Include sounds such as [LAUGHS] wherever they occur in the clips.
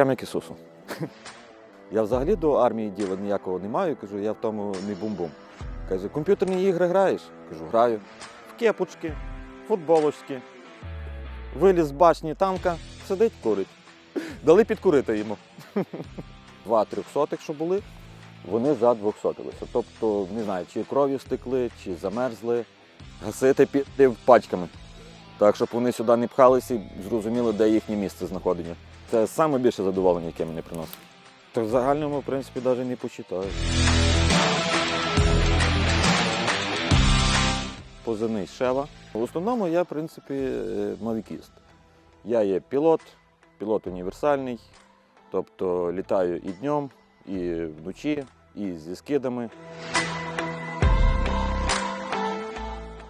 Прямо як Ісусу. [LAUGHS] Я взагалі до армії діла ніякого не маю, кажу, я в тому не бум-бум. Каже, комп'ютерні ігри граєш? Кажу, граю. В кепочки, футболочки. Виліз з башні танка, сидить, курить. [LAUGHS] Дали підкурити йому. [LAUGHS] Два трьохсотих, що були, вони задвохсотилися. Тобто, не знаю, чи кров'ю стекли, чи замерзли. Гасити піти пачками. Так, щоб вони сюди не пхалися і зрозуміли, де їхнє місце знаходення. Це саме більше задоволення, яке мені приносить. Так в загальному, в принципі, навіть не почитаю. Позивний Шева. В основному я, в принципі, е, мавікіст. Я є пілот, пілот універсальний, тобто літаю і днем, і вночі, і зі скидами.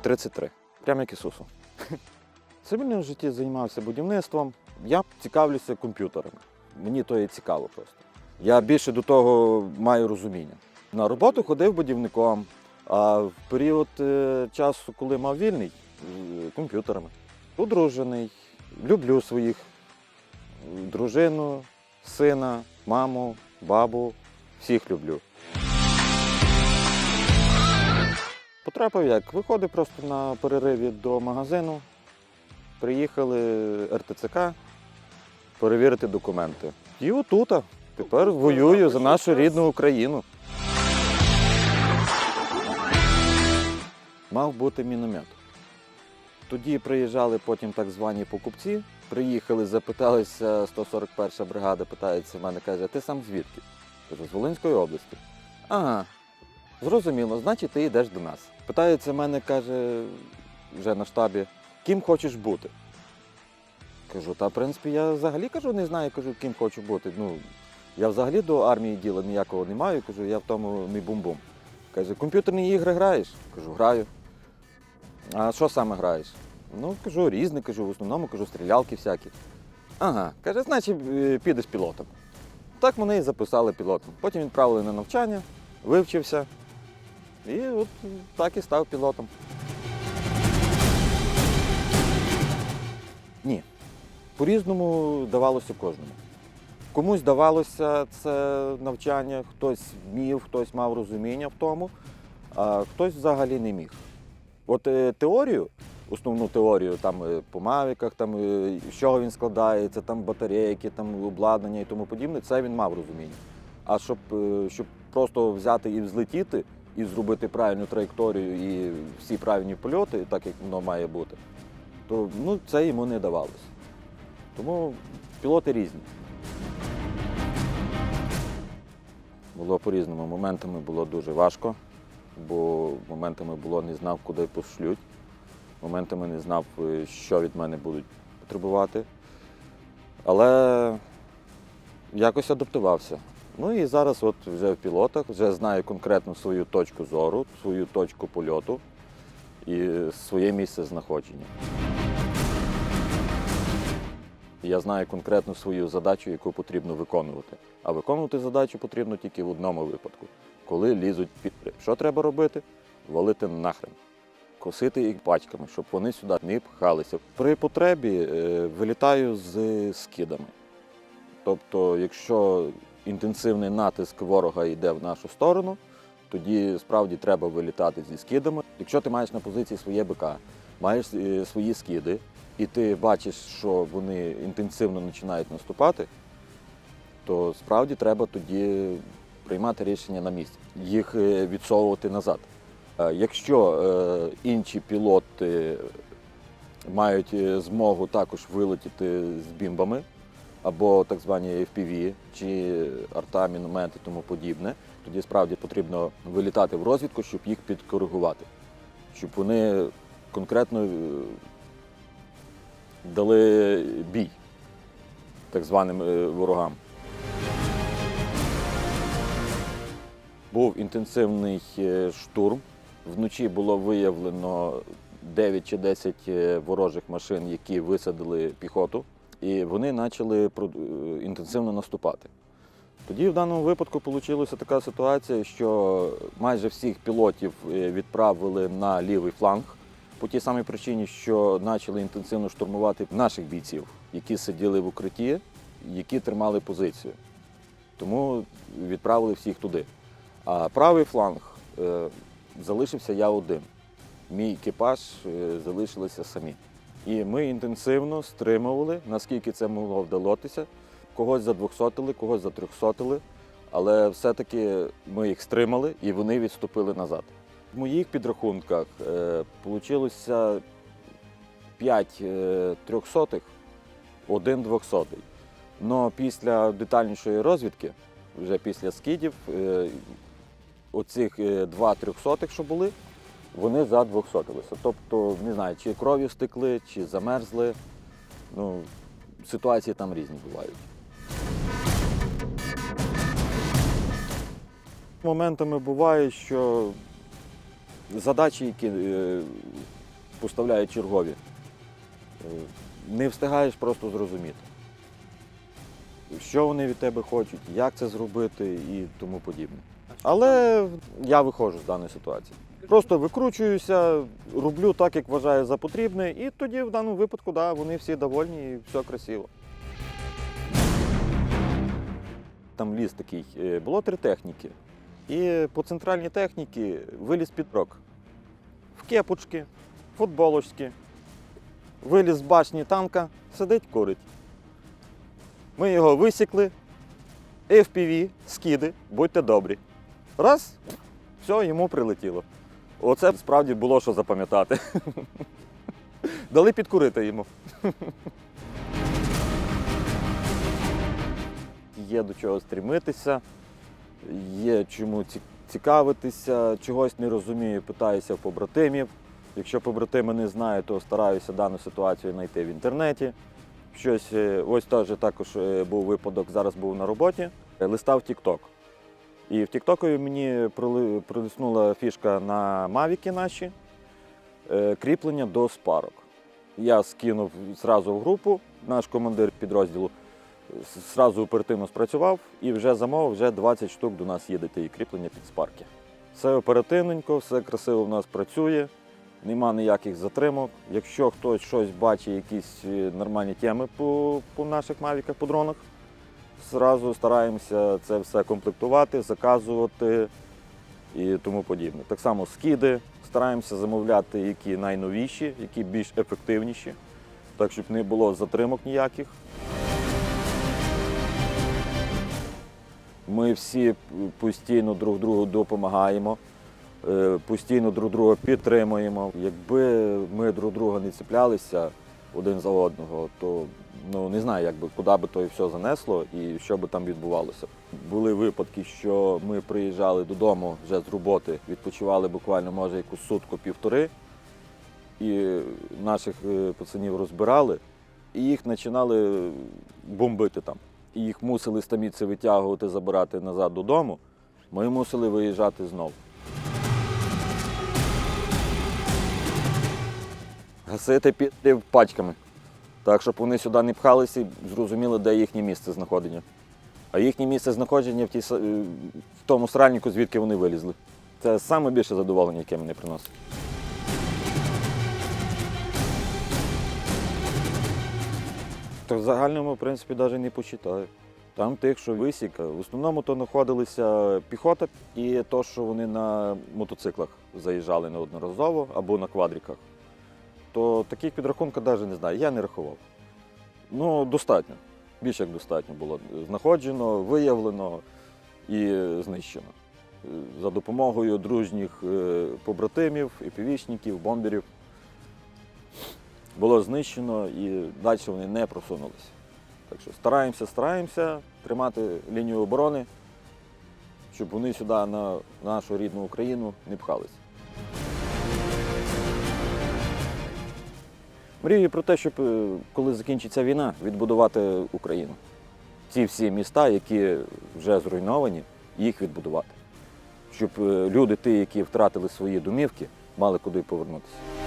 33. Прямо як Ісусу. [LAUGHS] В цивільному житті займався будівництвом. Я цікавлюся комп'ютерами. Мені то є цікаво просто. Я більше до того маю розуміння. На роботу ходив будівником, а в період е, часу, коли мав вільний, е, комп'ютерами. Одружений, люблю своїх е, дружину, сина, маму, бабу. Всіх люблю. Потрапив як? Виходив просто на перериві до магазину. Приїхали РТЦК перевірити документи. І отута. Тепер воюю за нашу рідну Україну. Мав бути міномет. Тоді приїжджали потім так звані покупці. Приїхали, запиталися 141 бригада, питається мене, каже, ти сам звідки? Кажу, з Волинської області. Ага, зрозуміло, значить ти йдеш до нас. Питається мене, каже, вже на штабі, ким хочеш бути? Кажу, та в принципі я взагалі кажу, не знаю, кажу, ким хочу бути. Ну, я взагалі до армії діла ніякого не маю, кажу, я в тому не бум-бум. Каже, комп'ютерні ігри граєш? Кажу, граю. А що саме граєш? Ну, кажу, різне, кажу, в основному кажу, стрілялки всякі. Ага, каже, значить, е, підеш пілотом. Так мене і записали пілотом. Потім відправили на навчання, вивчився. І от так і став пілотом. Ні. По-різному давалося кожному. Комусь давалося це навчання, хтось вмів, хтось мав розуміння в тому, а хтось взагалі не міг. От е, теорію, основну теорію там е, по мавіках, там, е, з чого він складається, там батарейки, там обладнання і тому подібне, це він мав розуміння. А щоб, щоб просто взяти і взлетіти, і зробити правильну траєкторію і всі правильні польоти, так як воно має бути, то ну, це йому не давалося. Тому пілоти різні. Було по-різному. Моментами було дуже важко, бо моментами було не знав, куди пошлють. Моментами не знав, е, що від мене будуть потребувати. Але якось адаптувався. Ну і зараз от вже в пілотах, вже знаю конкретно свою точку зору, свою точку польоту і своє місце знаходження. Я знаю конкретно свою задачу, яку потрібно виконувати. А виконувати задачу потрібно тільки в одному випадку, коли лізуть підри. Що треба робити? Валити нахрен. Косити їх пачками, щоб вони сюди не пхалися. При потребі е, вилітаю з скидами. Тобто, якщо інтенсивний натиск ворога йде в нашу сторону, тоді справді треба вилітати зі скидами. Якщо ти маєш на позиції своє БК, маєш е, свої скиди, і ти бачиш, що вони інтенсивно починають наступати, то справді треба тоді приймати рішення на місці, їх е, відсовувати назад. Е, Якщо е, інші пілоти мають змогу також вилетіти з бімбами або так звані FPV, чи арта, міномет і тому подібне, тоді справді потрібно вилітати в розвідку, щоб їх підкоригувати, щоб вони конкретно дали бій так званим е, ворогам. Був інтенсивний е, штурм. Вночі було виявлено 9 чи 10 е, ворожих машин, які висадили піхоту, і вони почали інтенсивно наступати. Тоді в даному випадку вийшла така ситуація, що майже всіх пілотів відправили на лівий фланг по тій самій причині, що почали інтенсивно штурмувати наших бійців, які сиділи в укритті які тримали позицію. Тому відправили всіх туди. А правий фланг е, залишився я один. Мій екіпаж е, залишилися самі. І ми інтенсивно стримували, наскільки це могло вдалотися. Когось задвохсотили, когось затрьохсотили, але все-таки ми їх стримали і вони відступили назад. В моїх підрахунках е, вийшло 5 е, трьохсотих, один двохсотий. Но після детальнішої розвідки, вже після скидів, е, оцих е, два трьохсотих, що були, вони задвохсотилися. Тобто, не знаю, чи кров'ю стекли, чи замерзли. Ну, ситуації там різні бувають. Моментами буває, що задачі, які е, поставляють чергові, е, не встигаєш просто зрозуміти, що вони від тебе хочуть, як це зробити і тому подібне. Але я виходжу з даної ситуації. Просто викручуюся, роблю так, як вважаю за потрібне, і тоді в даному випадку да, вони всі довольні і все красиво. Там ліс такий, е, було три техніки. І по центральній техніці виліз під рок. В кепочки, футболочки, виліз з башні танка, сидить, курить. Ми його висікли, FPV, скиди, будьте добрі. Раз, все, йому прилетіло. Оце справді було що запам'ятати. [LAUGHS] Дали підкурити йому. [LAUGHS] Є до чого стрімитися, є чому цікавитися, чогось не розумію, питаюся побратимів. Якщо побратими не знають, то стараюся дану ситуацію знайти в інтернеті. Щось, е, ось теж також е, був випадок, зараз був на роботі, е, листав TikTok. І в TikTok мені проли- пролиснула фішка на мавіки наші, е, кріплення до спарок. Я скинув зразу в групу, наш командир підрозділу с- зразу оперативно спрацював і вже замовив, вже 20 штук до нас їде і кріплення під спарки. Все оперативненько, все красиво в нас працює, нема ніяких затримок. Якщо хтось щось бачить, якісь е, нормальні теми по, по наших мавіках, по дронах, зразу стараємося це все комплектувати, заказувати і тому подібне. Так само скиди стараємося замовляти, які найновіші, які більш ефективніші, так щоб не було затримок ніяких. Ми всі постійно друг другу допомагаємо, е, постійно друг друга підтримуємо. Якби ми друг друга не цеплялися один за одного, то ну не знаю, якби куди би то і все занесло і що би там відбувалося. Були випадки, що ми приїжджали додому вже з роботи, відпочивали буквально може якусь сутку півтори, і наших е, пацанів розбирали, і їх починали бомбити там. І їх мусили стаміці витягувати, забирати назад додому. Ми мусили виїжджати знову. Гасити підрив пачками. Так, щоб вони сюди не пхалися і зрозуміли, де їхнє місце знаходення. А їхнє місце знаходження в, тій, в тому сральнику, звідки вони вилізли. Це найбільше задоволення, яке мені приносить. То в загальному, в принципі, навіть не почитаю. Там тих, що висік, в основному то знаходилися піхота і то, що вони на мотоциклах заїжджали неодноразово або на квадриках. То таких підрахунків навіть не знаю, я не рахував. Ну, достатньо. Більше як достатньо було знаходжено, виявлено і знищено. Е, За допомогою дружніх е, побратимів, епівічників, бомберів було знищено і далі вони не просунулися. Так що стараємося, стараємося тримати лінію оборони, щоб вони сюди на нашу рідну Україну не пхалися. Мрію про те, щоб е, коли закінчиться війна, відбудувати Україну. Ці всі міста, які вже зруйновані, їх відбудувати. Щоб е, люди, ті, які втратили свої домівки, мали куди повернутися.